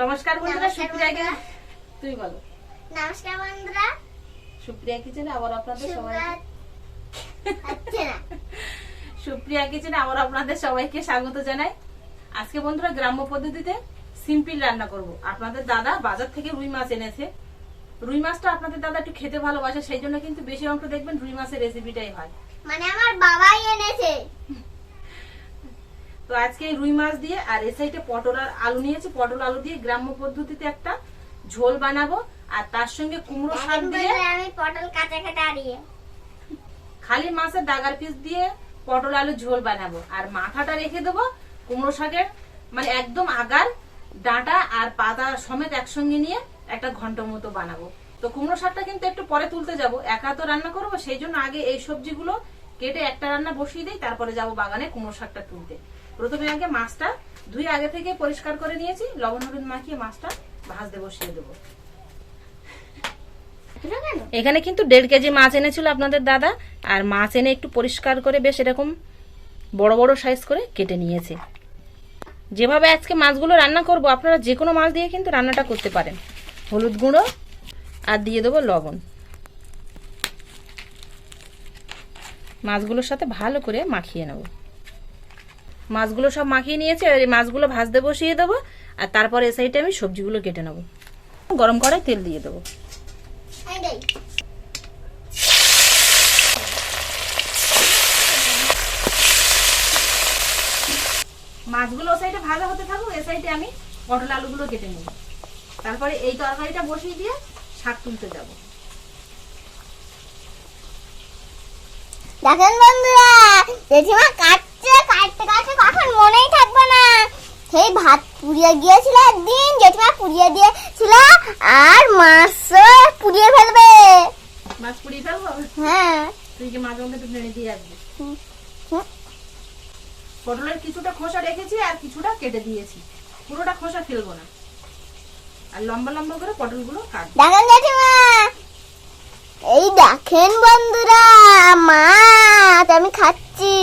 নমস্কার বন্ধুরা বন্ধুরা। তুই বলো। নমস্কার বন্ধুরা। সুপ্রিয়া কিচেনে আবার আপনাদের সবাই সুপ্রিয়া কিচেনে আবার আপনাদের সবাইকে স্বাগত জানাই। আজকে বন্ধুরা গ্রাম্য পদ্ধতিতে সিম্পল রান্না করব। আপনাদের দাদা বাজার থেকে রুই মাছ এনেছে। রুই মাছটা আপনাদের দাদা একটু খেতে ভালোবাসে সেই জন্য কিন্তু বেশি অংশ দেখবেন রুই মাছের রেসিপিটাই হয়। মানে আমার বাবাই এনেছে। তো আজকে রুই মাছ দিয়ে আর এ সাইডে পটল আর আলু নিয়েছি। পটল আলু দিয়ে গ্রাম্য পদ্ধতিতে একটা ঝোল বানাবো। আর তার সঙ্গে কুমড়ো শাক দিয়ে আমি পটল কাঁচা কাটা আরিয়ে। খালি মাছের ডাগার পিস দিয়ে পটল আলু ঝোল বানাবো। আর মাথাটা রেখে দেবো কুমড়ো শাকের মানে একদম আগার ডাঁটা আর পাতা সমেত একসঙ্গে নিয়ে একটা ঘন্ট মতো বানাবো। তো কুমড়ো শাকটা কিন্তু একটু পরে তুলতে যাব। একা তো রান্না করব সেই জন্য আগে এই সবজিগুলো কেটে একটা রান্না বসিয়ে দিই তারপরে যাব বাগানে কুমড়ো শাকটা তুলতে। প্রথমে আগে মাছটা ধুয়ে আগে থেকে পরিষ্কার করে নিয়েছি। লবণ হলুদ মাখিয়ে মাছটা ভাজতে বসিয়ে দেবো। এগুলো কেন? এখানে কিন্তু দেড় কেজি মাছ এনেছিল আপনাদের দাদা আর মাছ এনে একটু পরিষ্কার করে বেশ এরকম বড় বড় সাইজ করে কেটে নিয়েছে। যেভাবে আজকে মাছগুলো রান্না করব আপনারা যে কোনো মাছ দিয়ে কিন্তু রান্নাটা করতে পারেন। হলুদ গুঁড়ো আর দিয়ে দেবো লবণ। মাছগুলোর সাথে ভালো করে মাখিয়ে নেব। মাছগুলো সব মাখিয়ে নিয়েছে, এবার এই মাছগুলো ভাজতে বসিয়ে দেবো, আর তারপর এ সাইডে আমি সবজিগুলো কেটে নেব। গরম কড়াই তেল দিয়ে দেবো। মাছগুলো ও সাইডে ভাজা হতে থাকুক, এ সাইডে আমি পটল আলুগুলো কেটে নেব। তারপরে এই তরকারিটা বসিয়ে দিয়ে শাক তুলতে যাব। দেখেন বন্ধুরা, জেঠিমা কাটছে কাটতে কাটতে কখন মনেই থাকবে না। সেই ভাত পুড়িয়ে গিয়েছিল একদিন জেঠিমা পুড়িয়ে দিয়েছিল আর মাছ পুড়িয়ে ফেলবে। মাছ পুড়িয়ে ফেলব? হ্যাঁ। তুই কি মাছ দিয়ে আসবি। পটলের কিছুটা খোসা রেখেছি আর কিছুটা কেটে দিয়েছি। পুরোটা খোসা ফেলব না। আর লম্বা লম্বা করে পটলগুলো কাটবো। দেখেন জেঠিমা এই দেখেন বন্ধুরা মাছ আমি খাচ্ছি।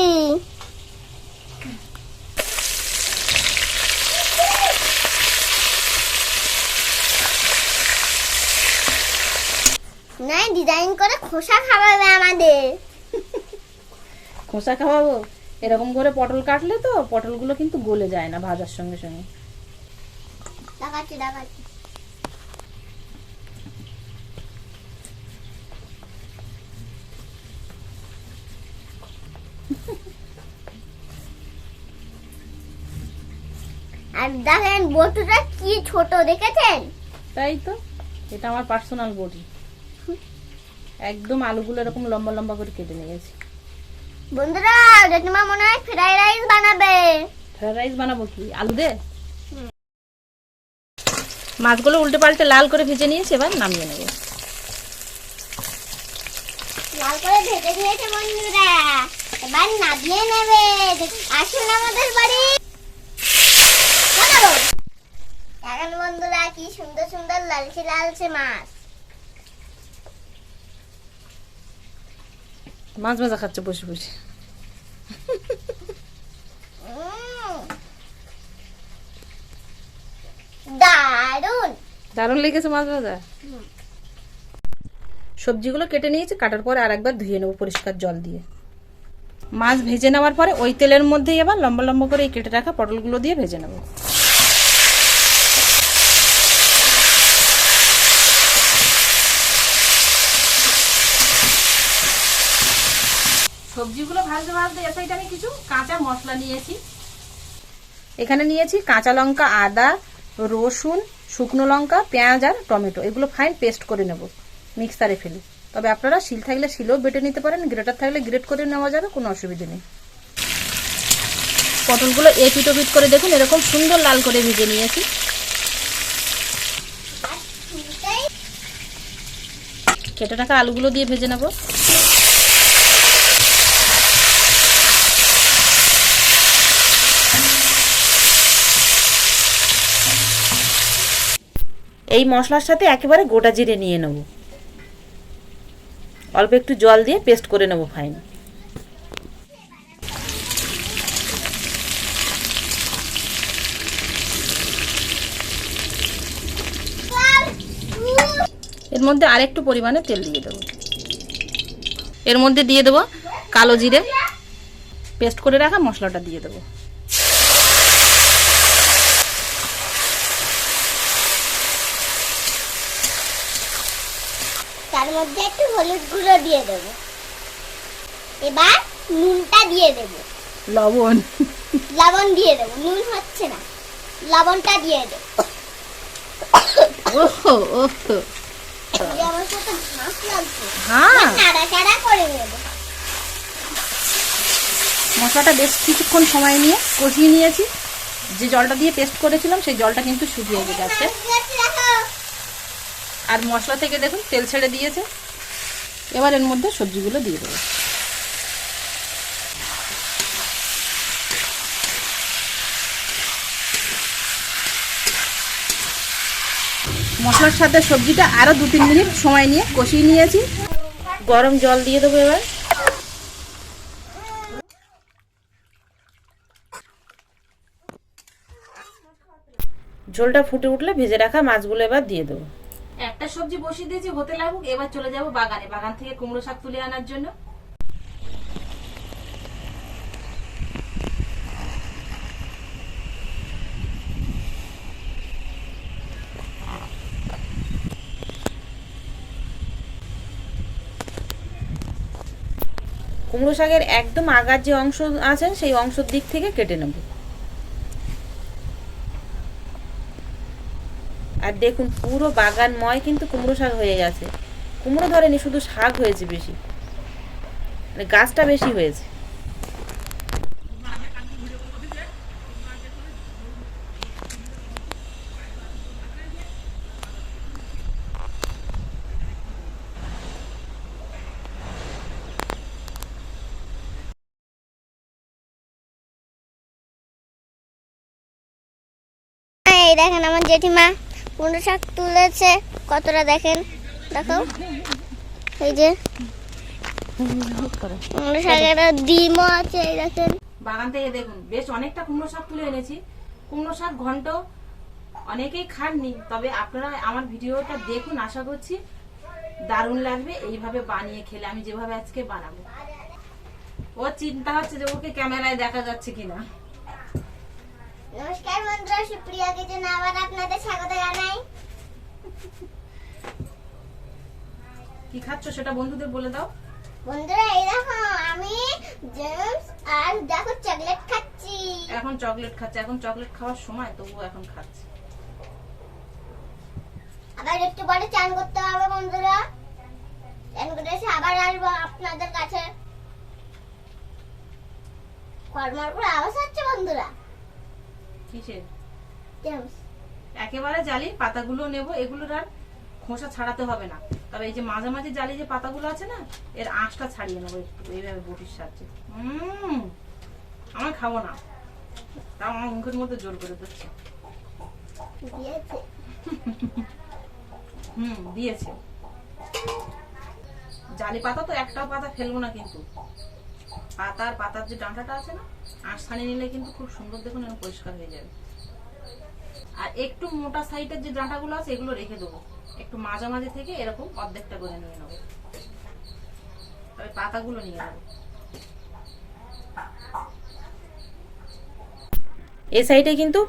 নাই ডিজাইন করে খোসা খাওয়াবে আমাদের। খোসা খাওয়াবো? এরকম করে পটল কাটলে তো পটলগুলো কিন্তু গলে যায় না ভাজার সঙ্গে সঙ্গে। দেখাচ্ছি দেখাচ্ছি। আর দেখেন বটুটা কি ছোট দেখেছেন? তাই তো এটা আমার পার্সোনাল বডি। একদম আলুগুলো এরকম লম্বা লম্বা করে কেটে নিয়েছি। বন্ধুরা জেঠিমা মনে হয় ফ্রাইড রাইস বানাবে। ফ্রাইড রাইস বানাবো কি? আলু দে? মাছগুলো উল্টে পাল্টে লাল করে ভেজে নিয়েছি এবার নামিয়ে নেব। লাল করে ভেজে দিয়েছে বন্ধুরা। এবার নামিয়ে নেবে। আসুন আমাদের বাড়ি। দেখেন বন্ধুরা কি সুন্দর সুন্দর লালচে লালচে মাছ। মাছ ভাজা খাচ্ছে বসে বসে। দারুণ। লেগেছে মাছ ভাজা? সবজিগুলো কেটে নিয়েছি কাটার পরে আর একবার ধুয়ে নেব পরিষ্কার জল দিয়ে। মাছ ভেজে নেওয়ার পরে ওই তেলের মধ্যেই আবার লম্বা লম্বা করে এই কেটে রাখা পটলগুলো দিয়ে ভেজে নেব। সবজিগুলো ভাজতে ভাজতে এ সাইডে আমি কিছু কাঁচা মশলা নিয়েছি। এখানে নিয়েছি কাঁচা লঙ্কা, আদা, রসুন, শুকনো লঙ্কা, পেঁয়াজ আর টমেটো। এগুলো ফাইন পেস্ট করে নেব মিক্সারে ফেলে। তবে আপনারা শিল থাকলে শিলেও বেটে নিতে পারেন গ্রেটার থাকলে গ্রেট করে নেওয়া যাবে, কোনো অসুবিধা নেই। পটলগুলো এ পিটো করে দেখুন, এরকম সুন্দর লাল করে ভেজে নিয়েছি। কেটে রাখা আলুগুলো দিয়ে ভেজে নেব। এই মশলার সাথে একেবারে গোটা জিরে নিয়ে নেব। অল্প একটু জল দিয়ে পেস্ট করে নেব ফাইন। এর মধ্যে আরেকটু পরিমাণে তেল দিয়ে দেবো। এর মধ্যে দিয়ে দেবো কালো জিরে। পেস্ট করে রাখা মশলাটা দিয়ে দেবো। মধ্যে একটু হলুদ গুঁড়ো দিয়ে দেবো। এবার নুনটা দিয়ে দেবো। লবণ। লবণ দিয়ে দেবো। নুন হচ্ছে না। লবণটা দিয়ে দেবো। ওহো ওহো। দিয়ে আমার সাথে ভাত লাগছে। হ্যাঁ। নাড়া চাড়া করে নেব। মশলাটা বেশ কিছুক্ষণ সময় নিয়ে কষিয়ে নিয়েছি। যে জলটা দিয়ে পেস্ট করেছিলাম সেই জলটা কিন্তু শুকিয়ে গেছে। আর মশলা থেকে দেখুন তেল ছেড়ে দিয়েছে। এবার এর মধ্যে সবজিগুলো দিয়ে দেবো। মশলার সাথে সবজিটা আরও দু তিন মিনিট সময় নিয়ে কষিয়ে নিয়েছি। গরম জল দিয়ে দেবো এবার। ঝোলটা ফুটে উঠলে ভেজে রাখা মাছগুলো এবার দিয়ে দেবো। সবজি বসিয়ে দিয়েছি, হতে লাগুক, এবার চলে যাব বাগানে। বাগান থেকে কুমড়ো শাক তুলে আনার জন্য। কুমড়ো শাকের একদম আগার যে অংশ আছে, সেই অংশের দিক থেকে কেটে নেব। আর দেখুন, পুরো বাগানময় কিন্তু কুমড়ো শাক হয়ে গেছে। কুমড়ো ধরেনি, শুধু শাক হয়েছে বেশি। মানে গাছটা বেশি হয়েছে। দেখেন আমার জেঠিমা। কুমড়ো শাক তুলেছে। কতটা দেখেন? দেখো এই যে। কুমড়ো শাকের ডিমও আছে, এই দেখেন। বাগান থেকে দেখুন, বেশ অনেকটা কুমড়ো শাক তুলে এনেছি। কুমড়ো শাক ঘন্ট অনেকেই খাননি, তবে আপনারা আমার ভিডিওটা দেখুন, আশা করছি দারুণ লাগবে। এইভাবে বানিয়ে খেলে আমি যেভাবে আজকে বানাবো। ও চিন্তা হচ্ছে যে ওকে ক্যামেরায় দেখা যাচ্ছে কিনা। নমস্কার বন্ধুরা সুপ্রিয়া কিচেন আবার আপনাদের স্বাগত জানাই। কি খাচ্ছ সেটা বন্ধুদের বলে দাও। বন্ধুরা এই দেখো আমি জেমস আর দেখো চকলেট খাচ্ছি। এখন চকলেট খাচ্ছে এখন চকলেট খাওয়ার সময় তবুও এখন খাচ্ছে। আবার একটু পরে চান করতে হবে বন্ধুরা। চান করে এসে আবার আসব আপনাদের কাছে। কর্মার করে আওয়াজ হচ্ছে বন্ধুরা। কিসের? একেবারে জালি পাতাগুলো নেব এগুলোর আর খোসা ছাড়াতে হবে না। তবে এই যে মাঝামাঝি জালি যে পাতাগুলো আছে না এর আঁশটা ছাড়িয়ে নেব একটু এইভাবে বটির সাহায্যে। উম, আমি খাব না। তাও আমার মুখের মধ্যে জোর করে দিচ্ছে হুম দিয়েছে। জালি পাতা তো একটাও পাতা ফেলব না কিন্তু। পাতার পাতার যে ডাঁটাটা আছে না আঁশ ছাড়িয়ে নিলে কিন্তু খুব সুন্দর দেখুন এরকম পরিষ্কার হয়ে যাবে। আর একটু মোটা সাইডের যে ডাঁটাগুলো আছে, এগুলো রেখে দেবো। একটু মাঝামাঝি থেকে এরকম অর্ধেকটা করে নিয়ে নেব। তবে পাতাগুলো নিয়ে নেব। এই সাইডে কিন্তু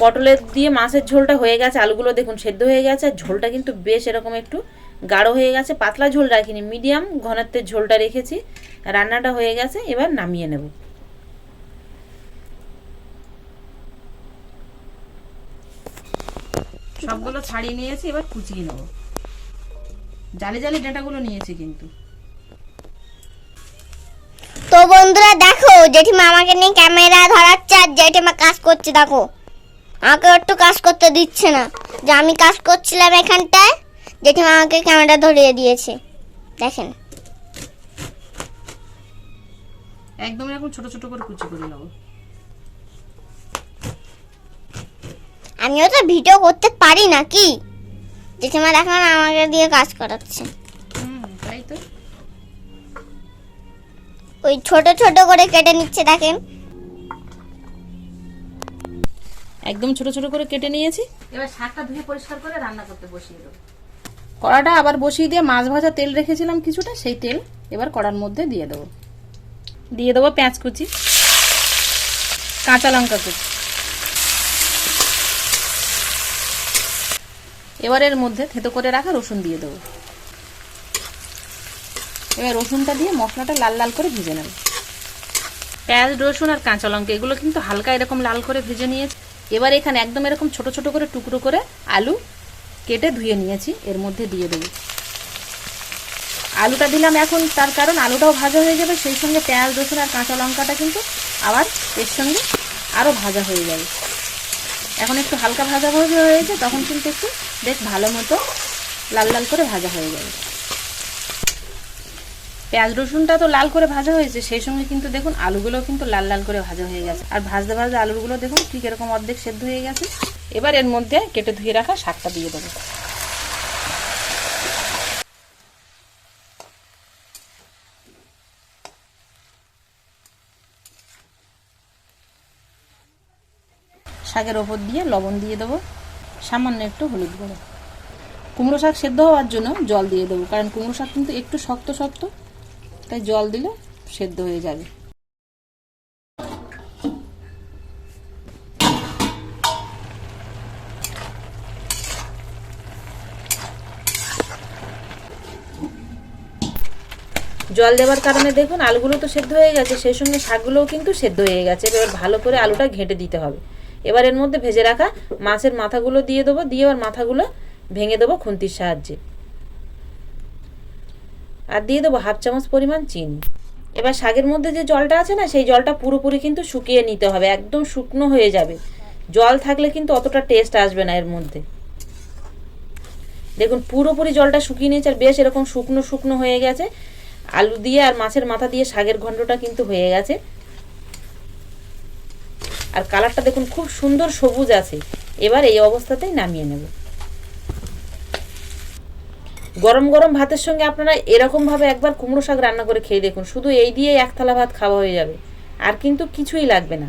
পটলের দিয়ে মাছের ঝোলটা হয়ে গেছে, আলুগুলো দেখুন সেদ্ধ হয়ে গেছে, আর ঝোলটা কিন্তু বেশ এরকম একটু গাঢ় হয়ে গেছে, পাতলা ঝোল রাখিনি, মিডিয়াম ঘনত্বের ঝোলটা রেখেছি, রান্নাটা হয়ে গেছে, এবার নামিয়ে নেব। সবগুলো ছাড়িয়ে নিয়েছি এবার কুচিয়ে নেব। জালি জালি ডাঁটাগুলো নিয়েছি কিন্তু। তো বন্ধুরা দেখো জেঠিমা আমাকে নিয়ে ক্যামেরা ধরাচ্ছে আর জেঠিমা কাজ করছে দেখো। আমাকে একটু কাজ করতে দিচ্ছে না। যে আমি কাজ করছিলাম এখানটায় জেঠিমা আমাকে ক্যামেরা ধরিয়ে দিয়েছে। দেখেন। একদম এরকম ছোট ছোট করে কুচি করে নেব। আমিও তো ভিডিও করতে পারি না কি? জেঠিমা দেখেন আমাকে দিয়ে কাজ করাচ্ছে। তাই তো। ওই ছোট ছোট করে কেটে নিচ্ছে দেখেন। একদম ছোট ছোট করে কেটে নিয়েছি। এবার শাকটা ধুয়ে পরিষ্কার করে রান্না করতে বসিয়ে দেবো। কড়াটা আবার বসিয়ে দিয়ে মাছ ভাজা তেল রেখেছিলাম কিছুটা সেই তেল এবার কড়ার মধ্যে দিয়ে দেবো। দিয়ে দেবো পেঁয়াজ কুচি কাঁচা লঙ্কা কুচি। এবার এর মধ্যে থেতো করে রাখা রসুন দিয়ে দেবো। এবার রসুনটা দিয়ে মশলাটা লাল লাল করে ভেজে নেব। পেঁয়াজ রসুন আর কাঁচা লঙ্কা এগুলো কিন্তু হালকা এরকম লাল করে ভেজে নিয়েছি। এবার এখানে একদম এরকম ছোট ছোট করে টুকরো করে আলু কেটে ধুয়ে নিয়েছি এর মধ্যে দিয়ে দেবো। আলুটা দিলাম এখন তার কারণ আলুটাও ভাজা হয়ে যাবে সেই সঙ্গে পেঁয়াজ রসুন আর কাঁচা লঙ্কাটা কিন্তু আবার এর সঙ্গে আরও ভাজা হয়ে যাবে। এখন একটু হালকা ভাজা ভাজা হয়েছে, তখন কিন্তু একটু বেশ ভালো মতো লাল লাল করে ভাজা হয়ে যাবে। পেঁয়াজ রসুনটা তো লাল করে ভাজা হয়েছে, সেই সঙ্গে কিন্তু দেখুন আলুগুলো কিন্তু লাল লাল করে ভাজা হয়ে গেছে। আর ভাজতে ভাজতে আলুগুলো দেখুন ঠিক এরকম অর্ধেক সেদ্ধ হয়ে গেছে। এবার এর মধ্যে কেটে ধুয়ে রাখা শাকটা দিয়ে দেবো। শাকের ওপর দিয়ে লবণ দিয়ে দেবো। সামান্য একটু হলুদ গুঁড়ো। কুমড়ো শাক সেদ্ধ হওয়ার জন্য জল দিয়ে দেবো, কারণ কুমড়ো শাক কিন্তু একটু শক্ত শক্ত, তাই জল দিলে সেদ্ধ হয়ে যাবে। জল দেওয়ার কারণে দেখুন, আলুগুলো তো সেদ্ধ হয়ে গেছে, সেই সঙ্গে শাকগুলোও কিন্তু সেদ্ধ হয়ে গেছে। এবার ভালো করে আলুটা ঘেঁটে দিতে হবে। এবার এর মধ্যে ভেজে রাখা মাছের মাথাগুলো দিয়ে দেবো, দিয়ে এবার মাথাগুলো ভেঙে দেবো খুন্তির সাহায্যে। আর দিয়ে দেবো হাফ চামচ পরিমাণ চিনি। এবার শাকের মধ্যে যে জলটা আছে না, সেই জলটা পুরোপুরি কিন্তু শুকিয়ে নিতে হবে, একদম শুকনো হয়ে যাবে। জল থাকলে কিন্তু অতটা টেস্ট আসবে না এর মধ্যে। দেখুন, পুরোপুরি জলটা শুকিয়ে নিয়েছে, আর বেশ এরকম শুকনো শুকনো হয়ে গেছে। আলু দিয়ে আর মাছের মাথা দিয়ে শাকের ঘন্টটা কিন্তু হয়ে গেছে। আর কালারটা দেখুন, খুব সুন্দর সবুজ আছে। এবার এই অবস্থাতেই নামিয়ে নেব। গরম গরম ভাতের সঙ্গে আপনারা এরকমভাবে একবার কুমড়ো শাক রান্না করে খেয়ে দেখুন, শুধু এই দিয়ে এক থালা ভাত খাওয়া হয়ে যাবে। আর কিন্তু কিছুই লাগবে না।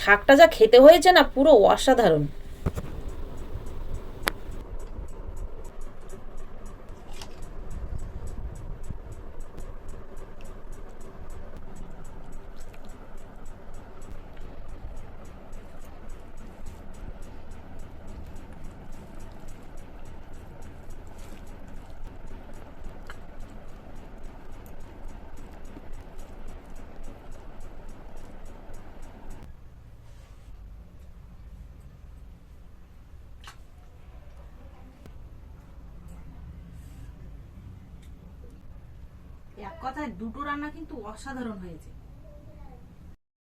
শাকটা যা খেতে হয়েছে না পুরো অসাধারণ। এক কথায় দুটো রান্না কিন্তু অসাধারণ হয়েছে।